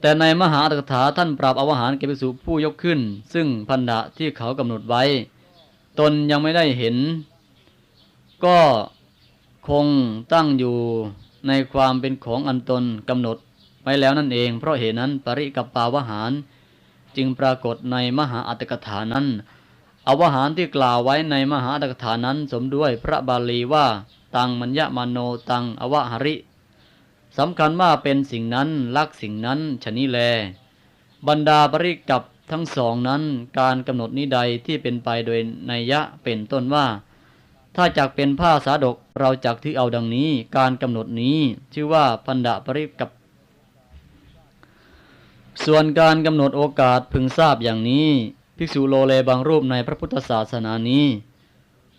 แต่ในมหาอัตถกถาท่านปรับอาอาหารแก่ภิกษุผู้ยกขึ้น ซึ่งพันธะที่เขากำหนดไว้ ตนยังไม่ได้เห็น ก็คงตั้งอยู่ในความเป็นของอันตนกำหนดไว้แล้วนั่นเอง เพราะเหตุนั้นปริกับปาวหาร จึงปรากฏในมหาอัตถกถานั้นอวหารที่กล่าวไว้ในมหาอัตถกถานั้นสมด้วยพระบาลีว่า ตังมัญญมโนตังอวหริ สำคัญว่าเป็นสิ่งนั้นลักสิ่งนั้นชนิแล บรรดาปริกับทั้งสองนั้นการกำหนดนิใดที่เป็นไปโดยนัยยะเป็นต้นว่า ถ้าจักเป็นผ้าสาดกเราจักที่เอาดังนี้ การกำหนดนี้ชื่อว่าพันดาปริกับ ส่วนการกำหนดโอกาสพึงทราบอย่างนี้ ภิกษุโลเลบางรูปในพระพุทธศาสนานี้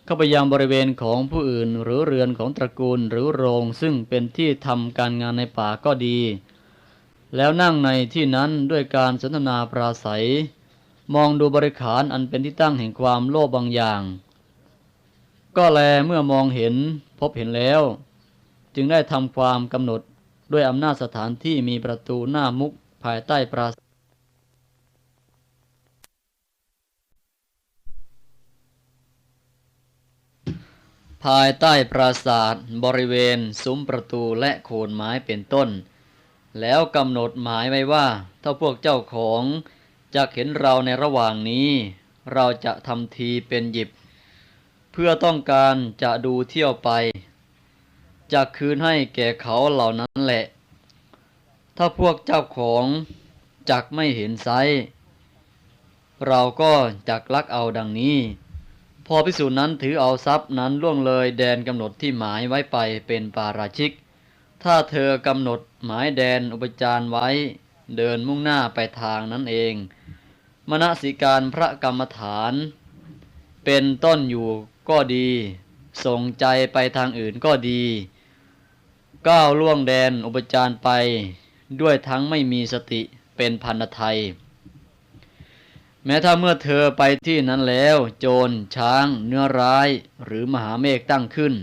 เข้าไปยังบริเวณของผู้อื่น หรือเรือนของตระกูลหรือโรง ซึ่งเป็นที่ทำการงานในป่าก็ดี แล้วนั่งในที่นั้นด้วยการสนทนาปราศัย มองดูบริขารอันเป็นที่ตั้งแห่งความโลภบางอย่าง ก็แลเมื่อมองเห็นพบเห็นแล้ว จึงได้ทำความกำหนดด้วยอำนาจสถานที่มีประตูหน้ามุกภายใต้ปราศ ภายใต้ปราสาทบริเวณซุ้มประตูและโคนไม้เป็นต้น แล้วกำหนดหมายไว้ว่า ถ้าพวกเจ้าของจะเห็นเราในระหว่างนี้ เราจะทำทีเป็นหยิบ เพื่อต้องการจะดูเที่ยวไปจะคืนให้แก่เขาเหล่านั้นแหละ ถ้าพวกเจ้าของจักไม่เห็นไซ เราก็จักลักเอาดังนี้ พอพิสูจน์นั้นถือเอาทรัพย์นั้นล่วงเลยแดนกำหนดที่หมายไว้ไปเป็นปาราชิก ถ้าเธอกำหนดหมายแดนอุปจารไว้ เดินมุ่งหน้าไปทางนั้นเอง มณสิการพระกรรมฐาน เป็นต้นอยู่ก็ดีส่งใจไปทางอื่นก็ดี ก้าวล่วงแดนอุปจารไป ด้วยทั้งไม่มีสติเป็นพันธไทย แม้ถ้าเมื่อเธอไปที่นั้นแล้ว โจร ช้าง เนื้อร้าย หรือมหาเมฆตั้งขึ้น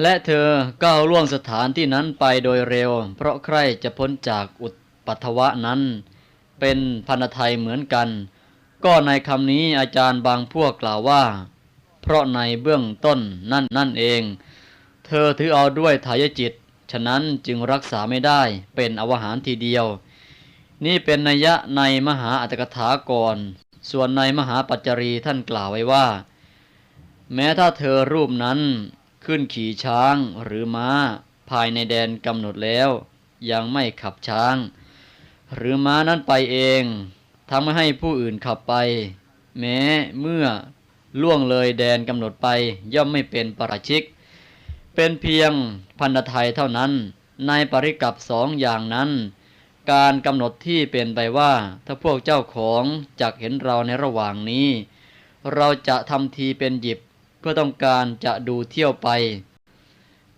และเธอก้าวล่วงสถานที่นั้นไปโดยเร็ว เพราะใครจะพ้นจากอุปัทวะนั้น เป็นพันธไทยเหมือนกัน ก็ในคำนี้อาจารย์บางพวกกล่าวว่า เพราะในเบื้องต้นนั่นนั่นเอง เธอถือเอาด้วยทายจิต ฉะนั้นจึงรักษาไม่ได้เป็นอวหารทีเดียว นี่เป็นนัยยะในมหาอัตถกถาก่อนส่วนในมหาปัจจรีท่านกล่าวไว้ว่า แม้ถ้าเธอรูปนั้นขึ้นขี่ช้างหรือม้า ภายในแดนกำหนดแล้ว ยังไม่ขับช้าง หรือม้านั้นไปเองทำให้ผู้อื่นขับไป แม้เมื่อล่วงเลยแดนกำหนดไปย่อมไม่เป็นปราชิก เป็นเพียงพันธไทยเท่านั้น ในปริกับสองอย่างนั้น การกำหนดที่เป็นไปว่า ถ้าพวกเจ้าของจักเห็นเราในระหว่างนี้ เราจะทำทีเป็นหยิบเพื่อต้องการจะดูเที่ยวไป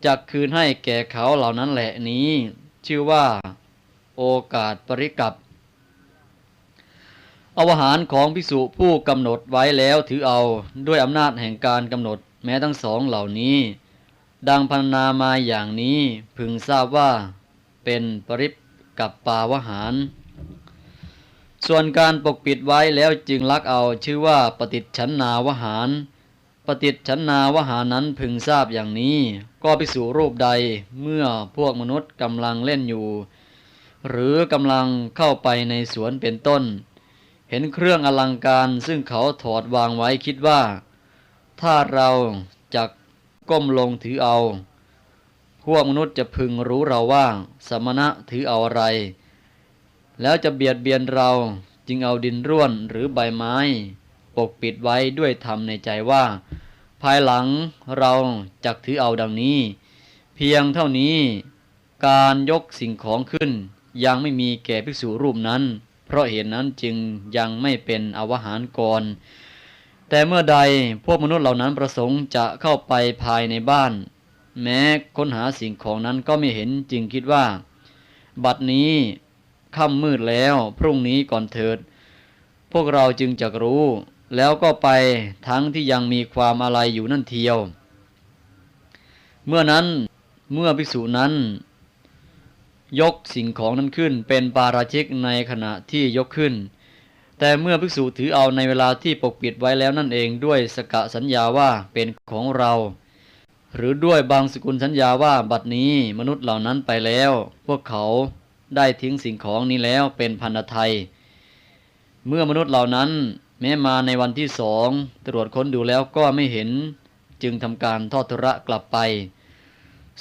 จักคืนให้แก่เขาเหล่านั้นแหละนี้ ชื่อว่า โอกาสปริกับอวหารของพิสุผู้กำหนดไว้แล้วถือเอาด้วยอำนาจแห่งการกำหนดแม้ทั้งสองเหล่านี้ ดังพันนามาอย่างนี้พึงทราบว่า เป็นปริป กับปาวหาร ส่วนการปกปิดไว้แล้วจึงลักเอาชื่อว่าปฏิชันนาวหาร ปฏิชันนาวหารนั้นพึงทราบอย่างนี้ ก็พิสูรูปใดเมื่อพวกมนุษย์กำลังเล่นอยู่ หรือกำลังเข้าไปในสวนเป็นต้น เห็นเครื่องอลังการซึ่งเขาถอดวางไว้คิดว่า ถ้าเราจักก้มลงถือเอา วกมนุษย์จะพึงรู้เราว่า สมณะถือเอาอะไร แล้วจะเบียดเบียนเราจึงเอาดินร่วนหรือใบไม้ ปกปิดไว้ด้วยธรรมในใจว่า ภายหลังเราจักถือเอาดังนี้ เพียงเท่านี้ การยกสิ่งของขึ้น ยังไม่มีแก่ภิกษุรูปนั้น เพราะเหตุนั้นจึงยังไม่เป็นอวหารก่อนแต่เมื่อใดพวกมนุษย์เหล่านั้นประสงค์จะเข้าไปภายในบ้าน แม้ค้นหาสิ่งของนั้นก็ไม่เห็นจึงคิดว่า บัดนี้ค่ำมืดแล้วพรุ่งนี้ก่อนเถิด พวกเราจึงจะรู้ แล้วก็ไปทั้งที่ยังมีความอะไรอยู่นั่นเทียว เมื่อนั้นเมื่อภิกษุนั้น ยกสิ่งของนั้นขึ้นเป็นปาราชิกในขณะที่ยกขึ้น แต่เมื่อภิกษุถือเอาในเวลาที่ปกปิดไว้แล้วนั่นเองด้วยสกะสัญญาว่าเป็นของเรา หรือด้วยบางสกุลสัญญาว่าบัดนี้มนุษย์เหล่านั้นไปแล้ว พวกเขาได้ทิ้งสิ่งของนี้แล้วเป็นพันธไทย เมื่อมนุษย์เหล่านั้นแม้มาในวันที่สองตรวจค้นดูแล้วก็ไม่เห็น จึงทำการทอดทุระกลับไป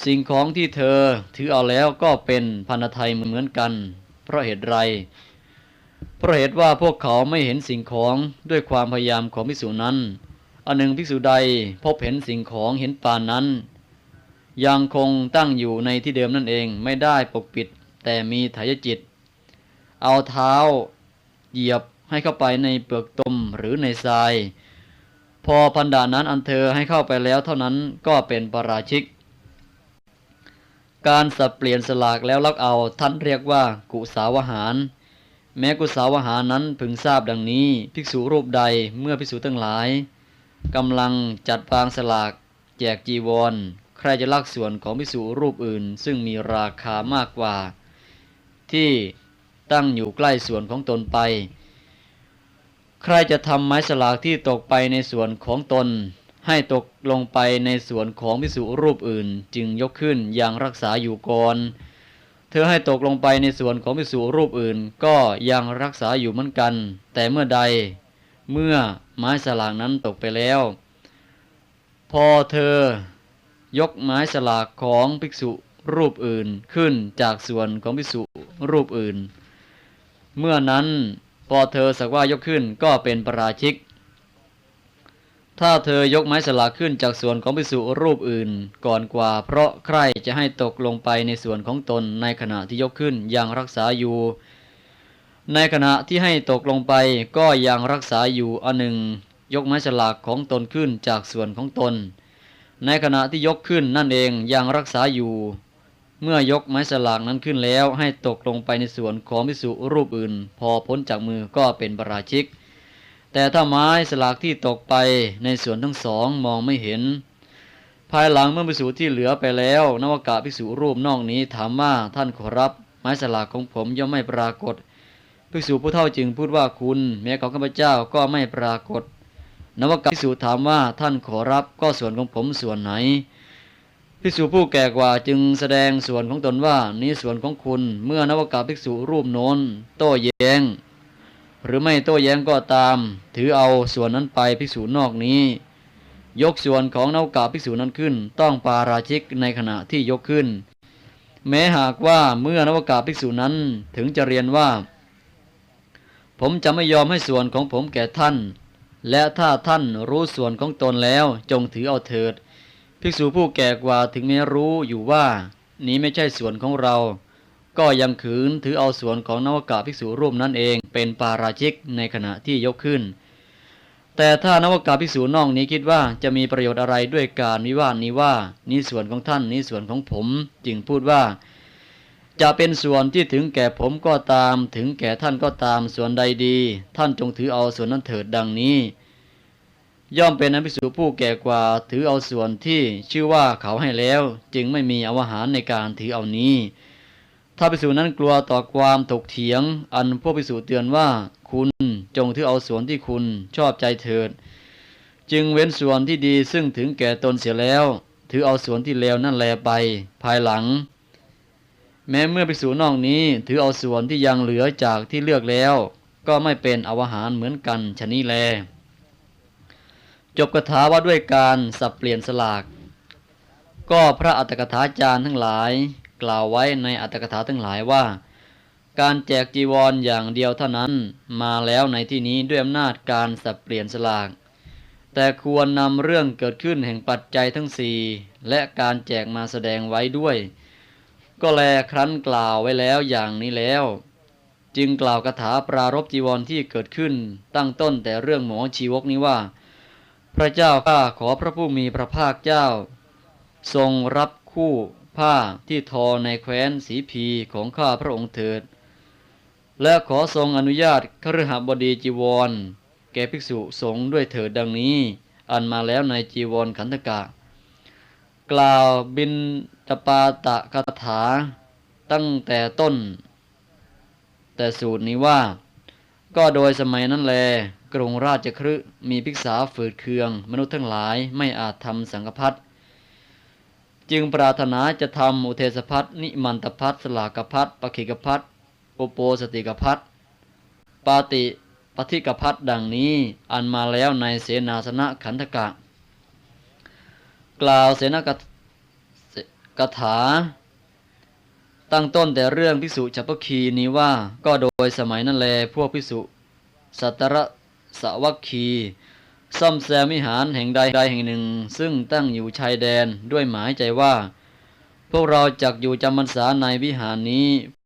สิ่งของที่เธอถือเอาแล้วก็เป็นพันธไทยเหมือนกัน เพราะเหตุไรเพราะเหตุว่าพวกเขาไม่เห็นสิ่งของด้วยความพยายามของภิกษุนั้น อันหนึ่งภิกษุใดพบเห็นสิ่งของเห็นปานนั้น ยังคงตั้งอยู่ในที่เดิมนั่นเองไม่ได้ปกปิดแต่มีถายจิต เอาเท้าเหยียบให้เข้าไปในเปลือกตมหรือในทราย พอพันดานั้นอันเธอให้เข้าไปแล้วเท่านั้นก็เป็นปราชิก การสับเปลี่ยนสลากแล้วลักเอาท่านเรียกว่ากุสาวหาร แม้กุสาวหารนั้นพึงทราบดังนี้ ภิกษุรูปใดเมื่อภิกษุทั้งหลาย กำลังจัดวางสลาก แจกจีวร ใครจะลักส่วนของภิกษุรูปอื่น ซึ่งมีราคามากกว่า ที่ตั้งอยู่ใกล้ส่วนของตนไป ใครจะทำไม้สลากที่ตกไปในส่วนของตน ให้ตกลงไปในส่วนของพิสุรูปอื่น จึงยกขึ้นอย่างรักษาอยู่ก่อนเธอให้ตกลงไปในส่วนของพิสุรูปอื่น ก็ยังรักษาอยู่เหมือนกัน แต่เมื่อใด เมื่อ ไม้สลากนั้นตกไปแล้ว พอเธอยกไม้สลากของภิกษุรูปอื่นขึ้นจากส่วนของภิกษุรูปอื่น เมื่อนั้นพอเธอสักว่ายกขึ้นก็เป็นปราชิก ถ้าเธอยกไม้สลากขึ้นจากส่วนของภิกษุรูปอื่นก่อนกว่า เพราะใครจะให้ตกลงไปในส่วนของตนในขณะที่ยกขึ้นยังรักษาอยู่ ในขณะที่ให้ตกลงไปก็ยังรักษาอยู่อันหนึ่ง ยกไม้สลากของตนขึ้นจากส่วนของตน ในขณะที่ยกขึ้นนั่นเองยังรักษาอยู่ เมื่อยกไม้สลากนั้นขึ้นแล้วให้ตกลงไปในส่วนของพิสุรูปอื่น พอพ้นจากมือก็เป็นประราชิก แต่ถ้าไม้สลากที่ตกไปในส่วนทั้งสองมองไม่เห็น ภายหลังเมื่อพิสุที่เหลือไปแล้ว นวากาพิสุรูปนอกนี้ถามว่าท่านขอรับ ไม้สลากของผมย่อมไม่ปรากฏ ภิกษุผู้เท่าจึงพูดว่าคุณ แม้ของข้าพเจ้าก็ไม่ปรากฏ นวกาพิสุถามว่าท่านขอรับก็ส่วนของผมส่วนไหนภิกษุผู้แก่กว่าจึงแสดงส่วนของตนว่านี้ส่วนของคุณเมื่อนวกาภิกษุรูปโน้น โต้แย้ง หรือไม่โต้แย้งก็ตาม ถือเอาส่วนนั้นไปภิกษุนอกนี้ ยกส่วนของนวกาภิกษุนั้นขึ้น ต้องปาราชิกในขณะที่ยกขึ้น แม้หากว่าเมื่อนวกาภิกษุนั้นถึงจะเรียนว่า ผมจะไม่ยอมให้ส่วนของผมแก่ท่าน และถ้าท่านรู้ส่วนของตนแล้วจงถือเอาเถิด ภิกษุผู้แก่กว่าถึงแม้รู้อยู่ว่า นี้ไม่ใช่ส่วนของเรา ก็ยังขืนถือเอาส่วนของนวกาภิกษุรูปนั้นเอง เป็นปาราชิกในขณะที่ยกขึ้น แต่ถ้านวกาภิกษุนอกนี้คิดว่าจะมีประโยชน์อะไรด้วยการวิวาทนี้ว่า นี้ส่วนของท่านนี้ส่วนของผม จึงพูดว่า จะเป็นส่วนที่ถึงแก่ผมก็ตาม ถึงแก่ท่านก็ตามส่วนใดดี ท่านจงถือเอาส่วนนั้นเถิดดังนี้ ย่อมเป็นอภิสุผู้แก่กว่าถือเอาส่วนที่ชื่อว่าเขาให้แล้ว จึงไม่มีอวหารในการถือเอานี้ ถ้าภิกษุนั้นกลัวต่อความถกเถียง อันพวกภิกษุเตือนว่าคุณจงถือเอาส่วนที่คุณชอบใจเถิด จึงเว้นส่วนที่ดีซึ่งถึงแก่ตนเสียแล้ว ถือเอาส่วนที่เลวนั่นแลไป ภายหลัง แม้เมื่อภิกษุนอกนี้ถือเอาส่วนที่ยังเหลือจากที่เลือกแล้ว ก็ไม่เป็นอวหารเหมือนกันชะนี้แล จบคาถาว่าด้วยการสับเปลี่ยนสลาก ก็พระอัตถกถาจารย์ทั้งหลาย กล่าวไว้ในอัตถกถาทั้งหลายว่า การแจกจีวรออย่างเดียวเท่านั้นมาแล้วในที่นี้ด้วยอำนาจการสับเปลี่ยนสลากแต่ควรนำเรื่องเกิดขึ้นแห่งปัจจัยทั้งสี่และการแจกมาแสดงไว้ด้วย ก็แลครั้นกล่าวไว้แล้วอย่างนี้แล้ว จึงกล่าวคาถาปรารบจีวรที่เกิดขึ้น ตั้งต้นแต่เรื่องหมอชีวกนี้ว่า พระเจ้าข้าขอพระผู้มีพระภาคเจ้า ทรงรับคู่ผ้าที่ทอในแคว้นสีพีของข้าพระองค์เถิด และขอทรงอนุญาตคฤหบดีจีวร แก่ภิกษุสงฆ์ด้วยเถิดดังนี้ อันมาแล้วในจีวรขันธกะ กล่าวบิน ตปาตะคาถา ตั้งแต่ต้น แต่สูตรนี้ว่า ก็โดยสมัยนั้นแล กรุงราชคฤห์มีภิกษาฝืดเคือง มนุษย์ทั้งหลายไม่อาจทำสังฆพัดจึงปรารถนาจะทำอุเทศพัดนิมันตพัดสลากพัดปคิกพัดโปโปสติกพัดปาติปฏิกพัดดังนี้อันมาแล้วในเสนาสนะขันธกะ กล่าวเสนก กถา ตั้งต้นแต่เรื่องพิสุจัพคีนี้ว่าก็โดยสมัยนั่นแลพวกพิสุสัตตระสวัคคี ซ่อมแซมวิหารแห่งใดใดแห่งหนึ่ง ซึ่งตั้งอยู่ชายแดนด้วยหมายใจว่า พวกเราจักอยู่จำพรรษาในวิหารนี้